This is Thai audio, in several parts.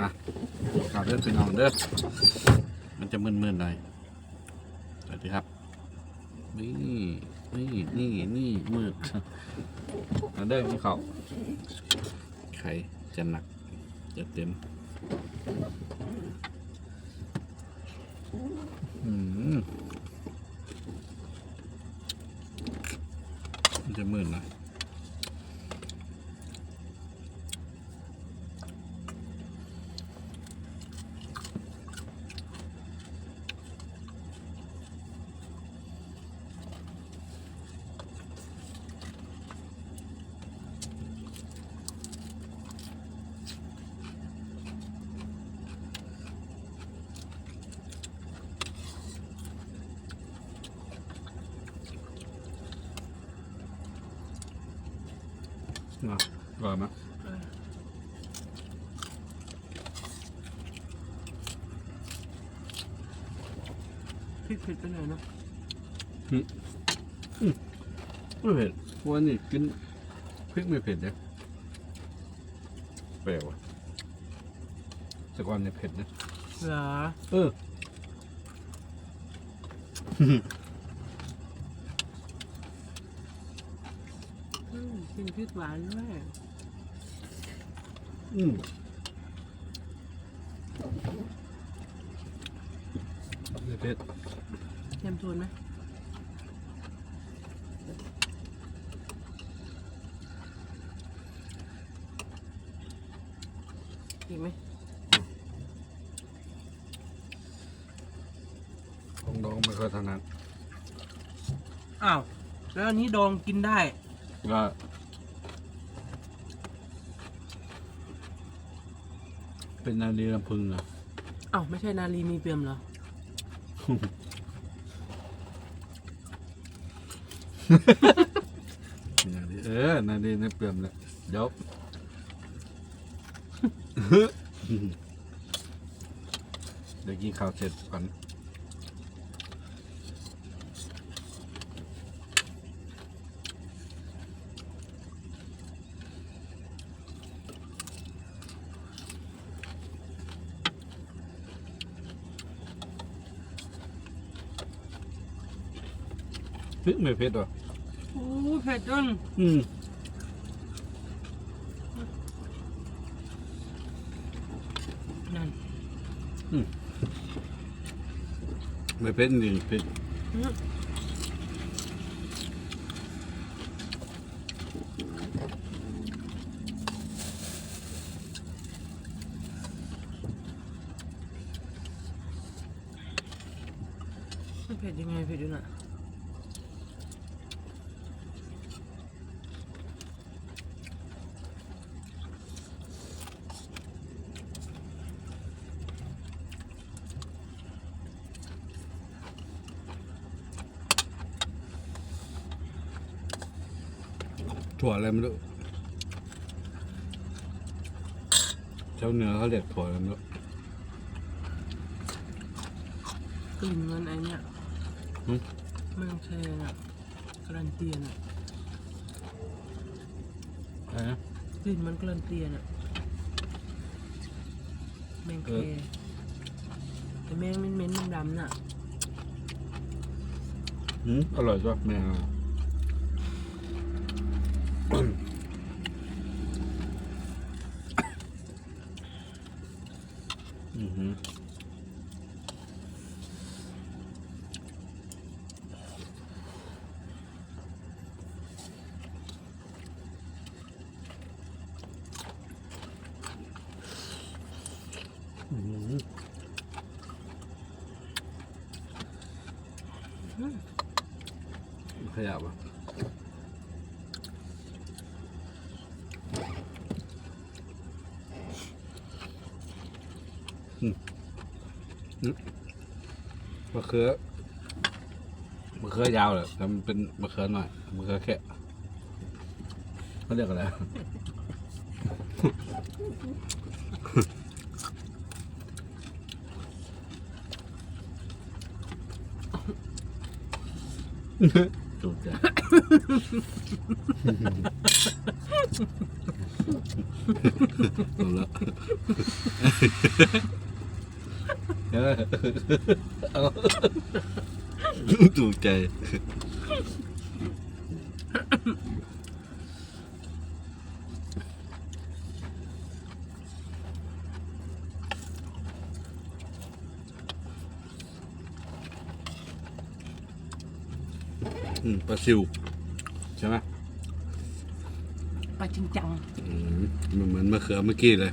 นะข่าวเด้อพี่น้องเด้อ มันจะมึนๆหน่อยสวัสดีครับ นี่ นี่ นี่ นี่มืดมาเด้อพี่เขาไข่จะหนัก จะเต็ม อืม มันจะมืดหน่อย นะอร่อยไหมพริกเผ็ดไปหน่อยนะไม่เผ็ดวันนี้กินพริกไม่เผ็ดเนี่ยแปลกว่ะแต่ก่อนเนี่ยเผ็ดนะเหรอ เออ อืม กินพริกหวานด้วยอืมไม่เผ็ดเตรียมทวนไหมอีกไหมของน้องไม่ค่อยถนัดอ้าว แล้วอันนี้ดองกินได้ ก็เป็นนาดีลำพึงอะอ้าวไม่ใช่นาลีมีเปียมเหรอ นาดีเออนาดีในเปลี่ยมเลยเดี๋ยว เดี๋ยวกินข้าวเสร็จก่อน พริกไม่เผ็ดหรอโอ้เผ็ดจนอืมนั่นไม่เผ็ดจริงเผ็ด อืมมันเผ็ดยังไงเผ็ดอยู่น่ะ ถั่วอะไรไม่รู้ชาวเหนือเขาเรียกถั่วอะไรไม่รู้กลิ่นมันไอเนี่ยหืมเมืองแชน่ะกรันเตียน่ะอะไรนะ กลิ่นมันกรันเตียน่ะแมงเคเออไอแมงเม้นๆดำๆน่ะอืมอร่อยจ้ะแม่เอา อือหืออือหือ ขยับอะมะเขือมะเขือยาวเลยแต่มันเป็นมะเขือหน่อยมะเขือแค่เขาเรียกอะไรจูบใจเอาละเออเอา ถูกใจ อืมปลาซิว ใช่ไหมปลาจริงจัง อืมมันเหมือนมะเขือเมื่อกี้เลย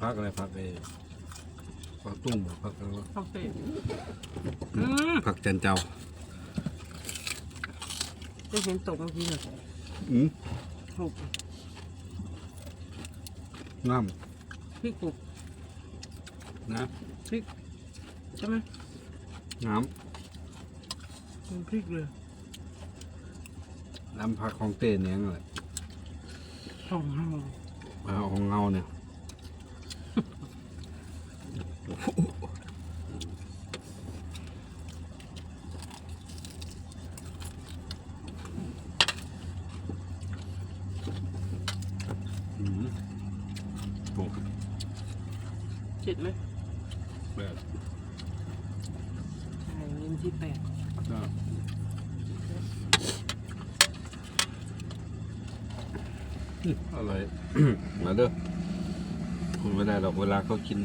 พักอะไรพักไอ้พักตุ้มเหรอพักอะไรวะโอเคอืมพักจันเจ้าได้เห็นตกเมื่อกี้เหรออืมถูกน้พริกถูกำนะใช่ไหมน้เป็นพริกเลยำน้ำพักของเต้เนี่ยนั่นแหละสองห้าเอาของเงาเนี่ย อืมโอ้เจ็ดไหมแบบใช่เงินที่แปดก็อืมอร่อยมาเด้อพูดไม่ได้หรอกเวลาเขากิน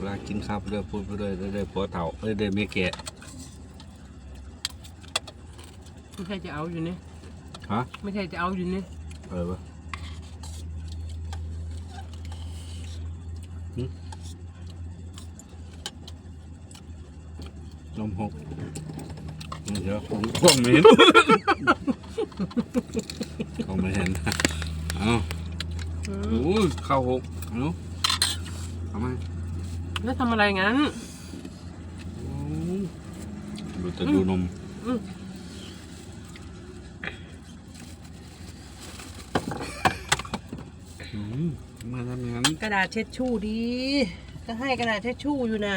เวลากินข้าวไปเรื่อยพูดไปเรื่อยได้ได้ผัวเถ่าเอ้ยได้เมียแก่ไม่ใช่จะเอาอยู่นี่ฮะไม่ใช่จะเอาอยู่นี่เออปะหึนมหกเดี๋ยวผมกล้องไม่เห็นกล้องไม่เห็นเอาอืมโอ้ยเข้าหกเอาทำไม แล้วทำอะไรงั้น ดูแต่ดูนมอืมอืมมาทำอย่างนั้นกระดาษเช็ดชู่ดี ก็ให้กระดาษเช็ดชู่อยู่นะ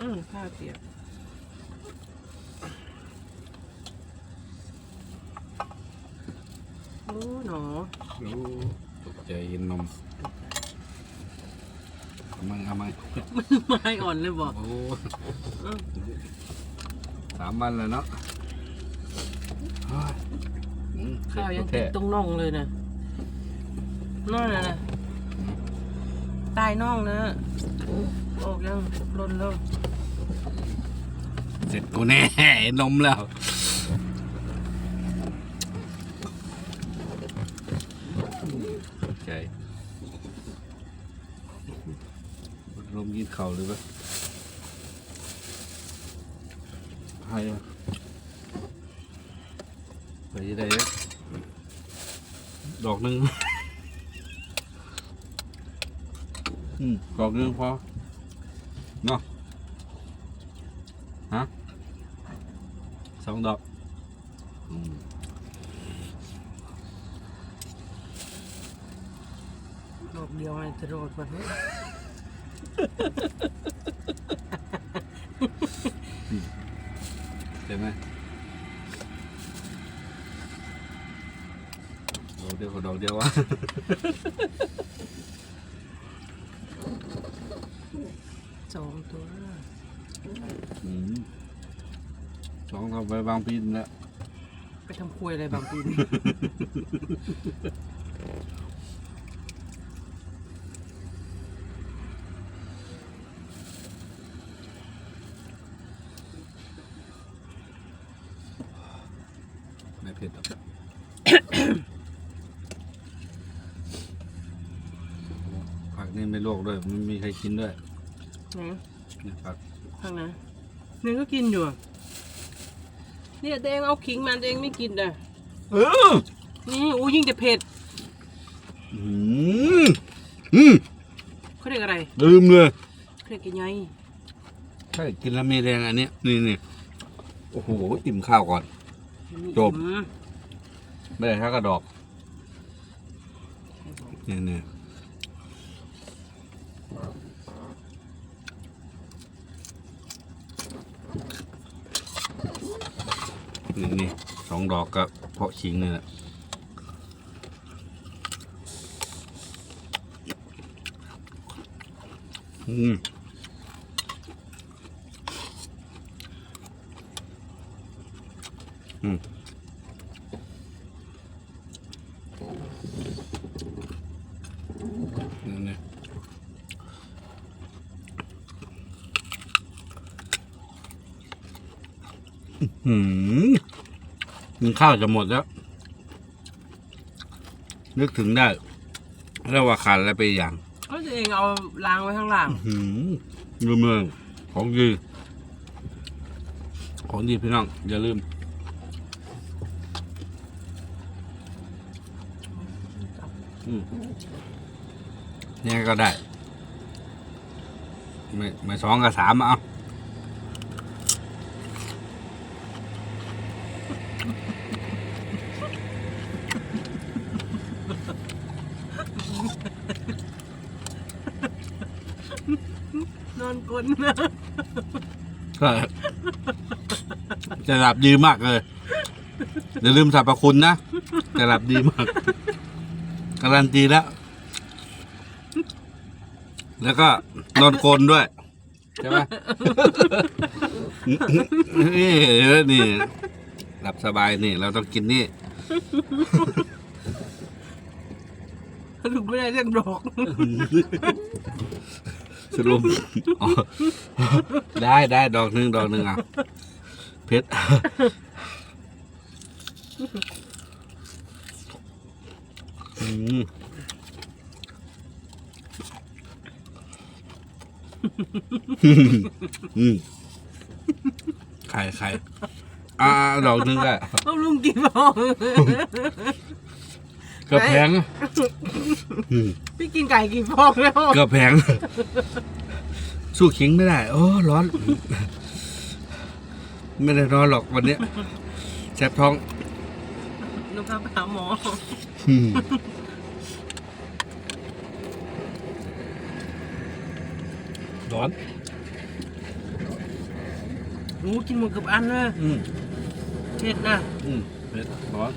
อืมผ้าเปียก อ้หนอโอ้ตกใจเห็นนมทำไมทำไมไม้อ่อนเลยบอกโอ้อืมสามวันแล้วเนาะเฮ้ยอืมข้าวยังติแท้ดตรงน่องเลยนะน่องนะนะใต้น่องนะออกยังหล่นแล้ว เสร็จกูแน่เห็นนมแล้วตก ใจลมยินเข่าหรือเปล่าใครอะไปที่ใดอะดอกหนึ่งอืมดอกหนึ่งพอเนาะฮะสองดอกอืม ดอกเดียวให้ จะโดดมาเนี่ยใช่ไหมดอกเดียวกับดอกเดียววะสองตัวอืมสองทำไปบางปีนแล้ว ไปทำควยอะไรบางปีน ไม่เผ็ดหรอกผักนี่ไม่ลวกด้วยไม่มีใครกินด้วยไหนเนี่ยผักข้างไหนเนี่ยก็กินอยู่อะเนี่ยตัวเองเอาขิงมาตัวเองไม่กินอะเออนี่อู้ยิ่งจะเผ็ดอืมอืมเขาเรียกอะไรลืมเลยเขาเรียกกี่ไงใช่กินแล้วมีแรงอันเนี้ยนี่นี่โอ้โห อิ่มข้าวก่อน จบอืมไม่ได้ถ้ากระดอกเนี่ยเนี่ยนี่นี่สองดอกก็เพาะชิงเนี่ยแหละอืม อืมนี่นี่หืมกินข้าวจะหมดแล้ว นึกถึงได้เรียกว่าขาดอะไรไปอย่าง ก็จะเองเอาล้างไว้ข้างล่างหืมดูเมืองของดี ของดีพี่น้อง อย่าลืม อืม เนี่ยก็ได้ไม่ไม่สองกับสามเอานอนกลนนะก็จะหลับดีมากเลยอย่าลืมสรรพคุณนะจะหลับดีมาก การันตีแล้ว แล้วก็นอนกลนด้วย ใช่ไหม นี่นี่ หลับสบายนี่ เราต้องกินนี่ ถึงไม่ได้เรียกดอก สรุปอ๋อได้ได้ดอกหนึ่งดอกหนึ่งอะ เพชร อืมอืมไข่ไข่อ่าดอกหนึ่งก็ต้องลุงกินพอเกือบแพงอะอืมพี่กินไก่กี่ฟองแล้วเกือบแพง สู้ขิงไม่ได้ โอ้ร้อน ไม่ได้นอนหรอกวันเนี้ยแสบท้องน้องครับไปหาหมออืม ร้อนหนูกินหมดเกับอันเลยอืมเผ็ดนะอืมเผ็ดร้อน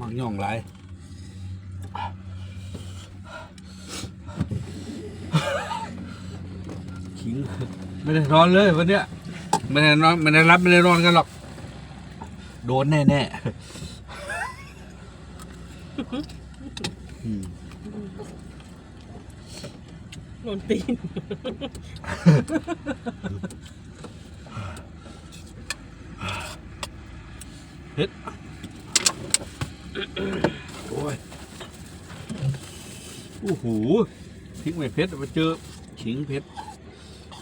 มักย่องไรขิง ไม่ได้นอนเลยวันเนี้ยไม่ได้นอนไม่ได้รับไม่ได้นอนกันหรอก โดนแน่แน่ๆอืมโดนตีนเผ็ดโอ้ยโอ้โหทิ้งไม่เผ็ดมาเจอขิงเผ็ดโ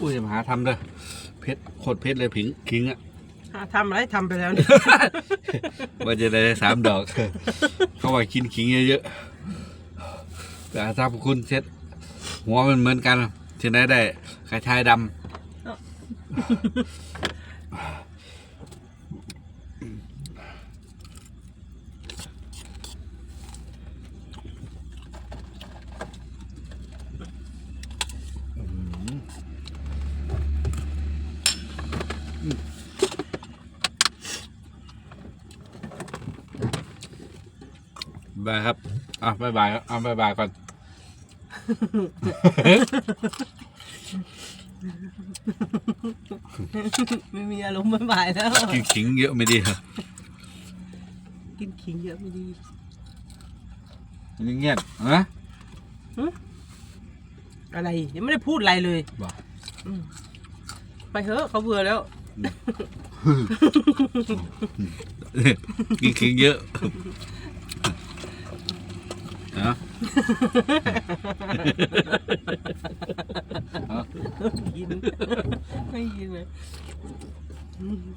อ้ยจะมาหาทำเลยเผ็ดโคตรเผ็ดเลยผิงขิงอะหาทำอะไรทำไปแล้วเนี่ยว่าจะได้สามดอก เขาว่ากินขิงเยอะๆแต่ถ้าพวกคุณเซ็ตหัวมันเหมือนกันที่ไหนได้กระชายดำ บายครับอะบายบายครับอะบายบายก่อน ไม่มีอารมณ์ไม่บ่ายแล้ว กินขิงเยอะไม่ดีครับกินขิงเยอะไม่ดีเงียบๆนะอะไรยังไม่ได้พูดอะไรเลยบอกอืมไปเถอะเขาเบื่อแล้ว กินขิงเยอะ นะเอ